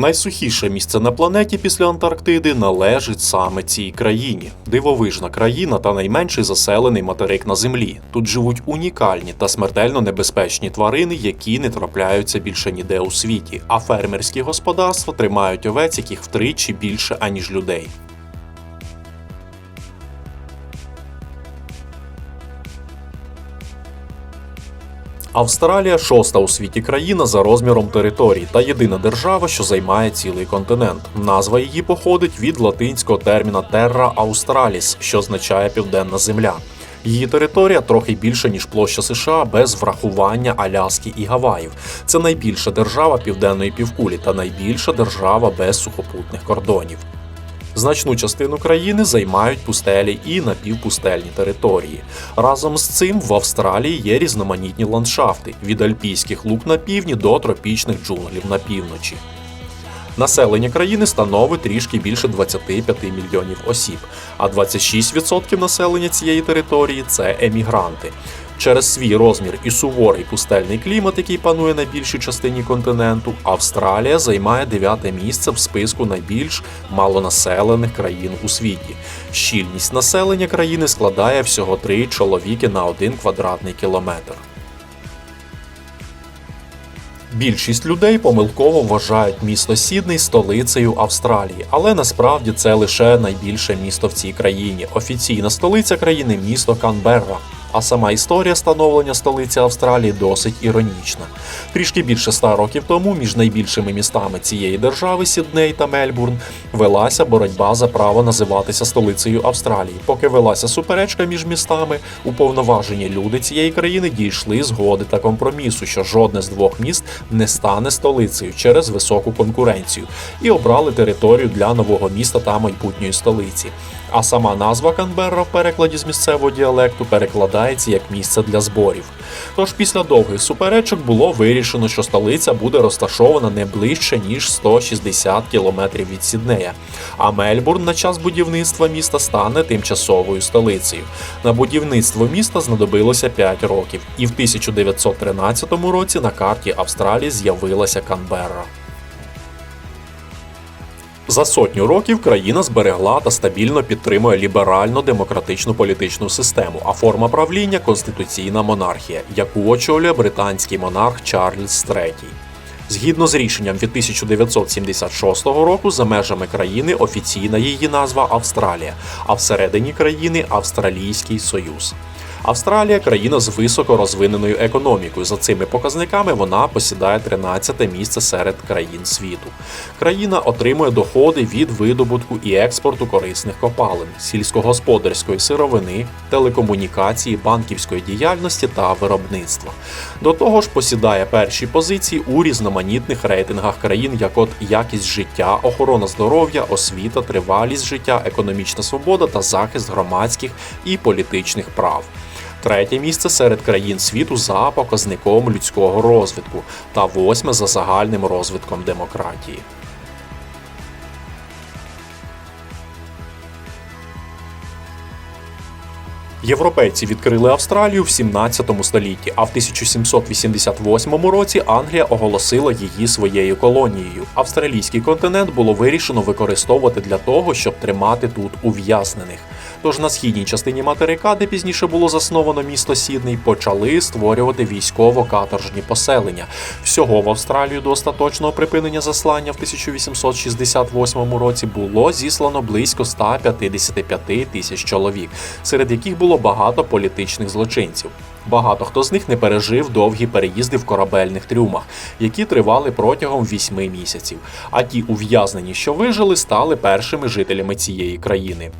Найсухіше місце на планеті після Антарктиди належить саме цій країні. Дивовижна країна та найменший заселений материк на землі. Тут живуть унікальні та смертельно небезпечні тварини, які не трапляються більше ніде у світі. А фермерські господарства тримають овець, яких втричі більше аніж людей. Австралія шоста у світі країна за розміром територій та єдина держава, що займає цілий континент. Назва її походить від латинського терміна Terra Australis, що означає південна земля. Її територія трохи більше ніж площа США без врахування Аляски і Гаваїв. Це найбільша держава південної півкулі та найбільша держава без сухопутних кордонів. Значну частину країни займають пустелі і напівпустельні території. Разом з цим в Австралії є різноманітні ландшафти від альпійських луг на півдні до тропічних джунглів на півночі. Населення країни становить трішки більше 25 мільйонів осіб, а 26% населення цієї території це емігранти. Через свій розмір і суворий пустельний клімат, який панує на більшій частині континенту, Австралія займає дев'яте місце в списку найбільш малонаселених країн у світі. Щільність населення країни складає всього 3 чоловіки на 1 квадратний кілометр. Більшість людей помилково вважають місто Сідней столицею Австралії, але насправді це лише найбільше місто в цій країні. Офіційна столиця країни місто Канберра. А сама історія становлення столиці Австралії досить іронічна. Трішки більше ста років тому між найбільшими містами цієї держави Сідней та Мельбурн велася боротьба за право називатися столицею Австралії. Поки велася суперечка між містами, уповноважені люди цієї країни дійшли згоди та компромісу, що жодне з двох міст не стане столицею через високу конкуренцію, і обрали територію для нового міста та майбутньої столиці. А сама назва Канберра в перекладі з місцевого діалекту перекладається як місце для зборів. Тож після довгих суперечок було вирішено, що столиця буде розташована не ближче ніж 160 кілометрів від Сіднея. А Мельбурн на час будівництва міста стане тимчасовою столицею. На будівництво міста знадобилося 5 років, і в 1913 році на карті Австралії з'явилася Канберра. За сотню років країна зберегла та стабільно підтримує ліберально-демократичну політичну систему, а форма правління конституційна монархія, яку очолює британський монарх Чарльз III. Згідно з рішенням від 1976 року, за межами країни офіційна її назва Австралія, а всередині країни Австралійський Союз. Австралія країна з високо розвиненою економікою. За цими показниками вона посідає 13-те місце серед країн світу. Країна отримує доходи від видобутку і експорту корисних копалин, сільськогосподарської сировини, телекомунікації, банківської діяльності та виробництва. До того ж, посідає перші позиції у різноманітних рейтингах країн, як от якість життя, охорона здоров'я, освіта, тривалість життя, економічна свобода та захист громадських і політичних прав. Третє місце серед країн світу за показником людського розвитку та восьме за загальним розвитком демократії. Європейці відкрили Австралію в 17 столітті, а в 1788 році Англія оголосила її своєю колонією. Австралійський континент було вирішено використовувати для того, щоб тримати тут ув'язнених. Тож на східній частині материка, де пізніше було засновано місто Сідней, почали створювати військово-каторжні поселення. Всього в Австралію до остаточного припинення заслання в 1868 році було зіслано близько 155 тисяч чоловік, серед яких було багато політичних злочинців. Багато хто з них не пережив довгі переїзди в корабельних трюмах, які тривали протягом вісьми місяців. А ті ув'язнені, що вижили, стали першими жителями цієї країни.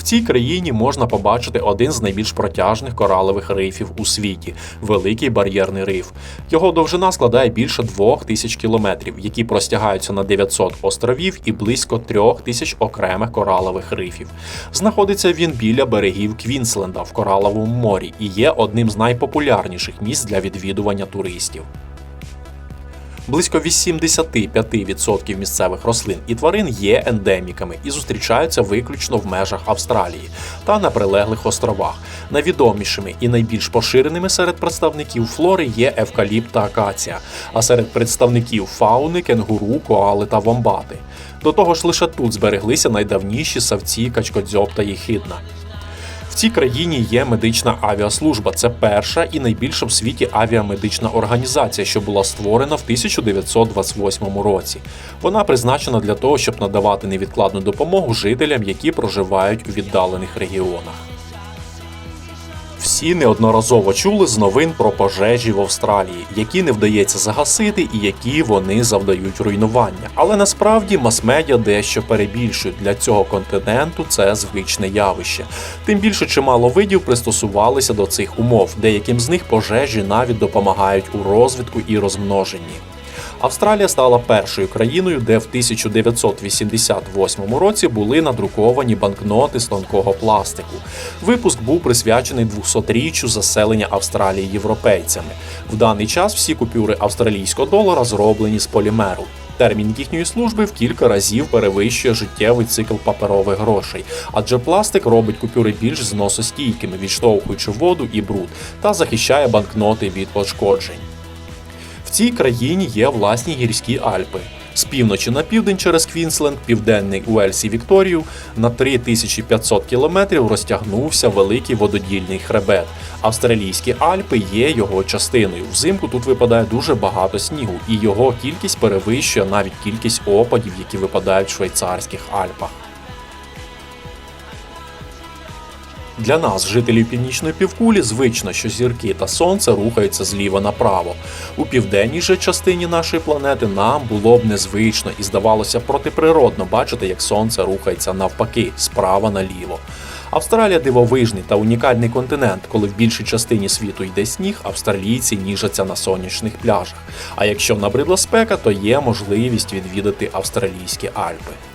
В цій країні можна побачити один з найбільш протяжних коралових рифів у світі великий бар'єрний риф. Його довжина складає більше двох тисяч кілометрів, які простягаються на 900 островів і близько трьох тисяч окремих коралових рифів. Знаходиться він біля берегів Квінсленда в Кораловому морі і є одним з найпопулярніших місць для відвідування туристів. Близько 85% місцевих рослин і тварин є ендеміками і зустрічаються виключно в межах Австралії та на прилеглих островах. Найвідомішими і найбільш поширеними серед представників флори є евкаліпт та акація, а серед представників фауни кенгуру, коали та вомбати. До того ж, лише тут збереглися найдавніші савці, качкодзьоб та єхидна. Цій країні є медична авіаслужба. Це перша і найбільша в світі авіамедична організація, що була створена в 1928 році. Вона призначена для того, щоб надавати невідкладну допомогу жителям, які проживають у віддалених регіонах. Всі неодноразово чули з новин про пожежі в Австралії, які не вдається загасити і які вони завдають руйнування. Але насправді мас-медіа дещо перебільшують для цього континенту це звичне явище. Тим більше чимало видів пристосувалися до цих умов. Деяким з них пожежі навіть допомагають у розвитку і розмноженні. Австралія стала першою країною, де в 1988 році були надруковані банкноти з тонкого пластику. Випуск був присвячений 200-річчю заселення Австралії європейцями. В даний час всі купюри австралійського долара зроблені з полімеру. Термін їхньої служби в кілька разів перевищує життєвий цикл паперових грошей, адже пластик робить купюри більш зносостійкими, відштовхуючи воду і бруд, та захищає банкноти від пошкоджень. Цій країні є власні гірські Альпи. З півночі на південь через Квінсленд, південний Уельс і Вікторію на 3500 кілометрів розтягнувся великий вододільний хребет. Австралійські Альпи є його частиною. Взимку тут випадає дуже багато снігу, і його кількість перевищує навіть кількість опадів, які випадають в швейцарських Альпах. Для нас, жителів північної півкулі, звично, що зірки та сонце рухаються зліва направо. У південній же частині нашої планети нам було б незвично і здавалося протиприродно бачити, як сонце рухається навпаки, справа наліво. Австралія дивовижний та унікальний континент, коли в більшій частині світу йде сніг, австралійці ніжаться на сонячних пляжах. А якщо набридла спека, то є можливість відвідати австралійські Альпи.